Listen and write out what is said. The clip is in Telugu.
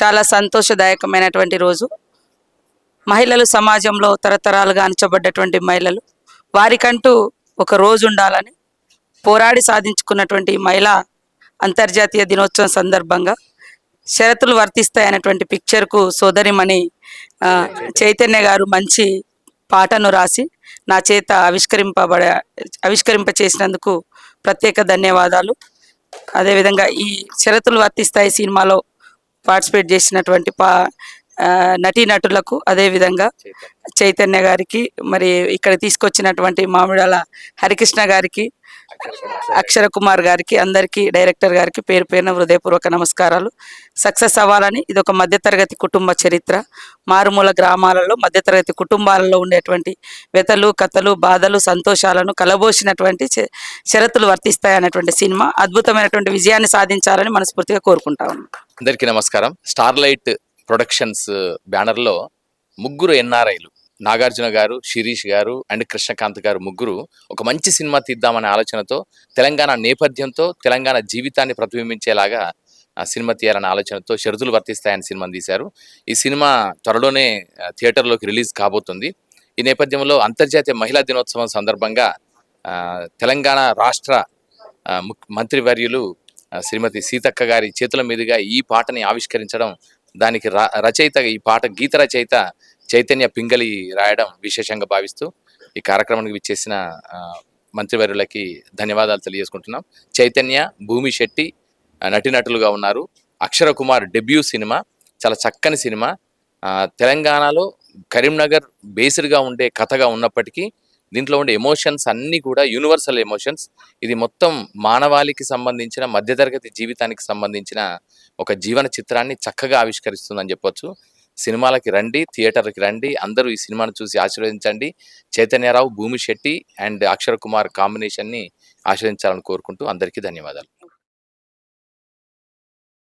చాలా సంతోషదాయకమైనటువంటి రోజు. మహిళలు సమాజంలో తరతరాలుగా అణచబడ్డటువంటి మహిళలు వారికంటూ ఒక రోజు ఉండాలని పోరాడి సాధించుకున్నటువంటి మహిళ అంతర్జాతీయ దినోత్సవం సందర్భంగా షరతులు వర్తిస్తాయనేటువంటి పిక్చర్కు సోదరిమణి చైతన్య గారు మంచి పాటను రాసి నా చేత ఆవిష్కరింపబడ ఆవిష్కరింప చేసినందుకు ప్రత్యేక ధన్యవాదాలు. అదేవిధంగా ఈ షరతులు వర్తిస్తాయి సినిమాలో పార్టిసిపేట్ చేసినటువంటి పా నటీనటులకు అదేవిధంగా చైతన్య గారికి మరి ఇక్కడ తీసుకొచ్చినటువంటి మామిడాల హరికృష్ణ గారికి అక్షర కుమార్ గారికి అందరికీ డైరెక్టర్ గారికి పేరు పేరున హృదయపూర్వక నమస్కారాలు. సక్సెస్ అవ్వాలని ఇది ఒక మధ్యతరగతి కుటుంబ చరిత్ర. మారుమూల గ్రామాలలో మధ్యతరగతి కుటుంబాలలో ఉండేటువంటి వ్యతలు కథలు బాధలు సంతోషాలను కలబోసినటువంటి షరతులు వర్తిస్తాయనేటువంటి సినిమా అద్భుతమైనటువంటి విజయాన్ని సాధించాలని మనస్ఫూర్తిగా కోరుకుంటా ఉన్నాం. అందరికీ నమస్కారం. స్టార్లైట్ ప్రొడక్షన్స్ బ్యానర్లో ముగ్గురు ఎన్ఆర్ఐలు. నాగార్జున గారు శిరీష్ గారు అండ్ కృష్ణకాంత్ గారు ముగ్గురు ఒక మంచి సినిమా తీద్దామనే ఆలోచనతో తెలంగాణ నేపథ్యంతో తెలంగాణ జీవితాన్ని ప్రతిబింబించేలాగా సినిమా తీయాలనే ఆలోచనతో షరతులు వర్తిస్తాయని సినిమాని తీశారు. ఈ సినిమా త్వరలోనే థియేటర్లోకి రిలీజ్ కాబోతుంది. ఈ నేపథ్యంలో అంతర్జాతీయ మహిళా దినోత్సవం సందర్భంగా తెలంగాణ రాష్ట్ర మంత్రివర్యులు శ్రీమతి సీతక్క గారి చేతుల మీదుగా ఈ పాటని ఆవిష్కరించడం దానికి ర- రచయిత ఈ పాట గీత రచయిత చైతన్య పింగళి రాయడం విశేషంగా భావిస్తూ ఈ కార్యక్రమానికి విచ్చేసిన మంత్రివర్యులకి ధన్యవాదాలు తెలియజేసుకుంటున్నాం. చైతన్య భూమి శెట్టి నటినటులుగా ఉన్నారు. అక్షర కుమార్ డెబ్యూ సినిమా చాలా చక్కని సినిమా. తెలంగాణలో కరీంనగర్ బేస్డ్గా ఉండే కథగా ఉన్నప్పటికీ దీంట్లో ఉండే ఎమోషన్స్ అన్నీ కూడా యూనివర్సల్ ఎమోషన్స్ ఇది మొత్తం మానవాళికి సంబంధించిన మధ్యతరగతి జీవితానికి సంబంధించిన ఒక జీవన చిత్రాన్ని చక్కగా ఆవిష్కరిస్తుందని చెప్పొచ్చు. సినిమాలకి రండి థియేటర్కి రండి అందరూ ఈ సినిమాను చూసి ఆశీర్వదించండి. చైతన్యరావు భూమి శెట్టి అండ్ అక్షర్ కుమార్ కాంబినేషన్ని ఆశీర్వదించాలని కోరుకుంటూ అందరికీ ధన్యవాదాలు.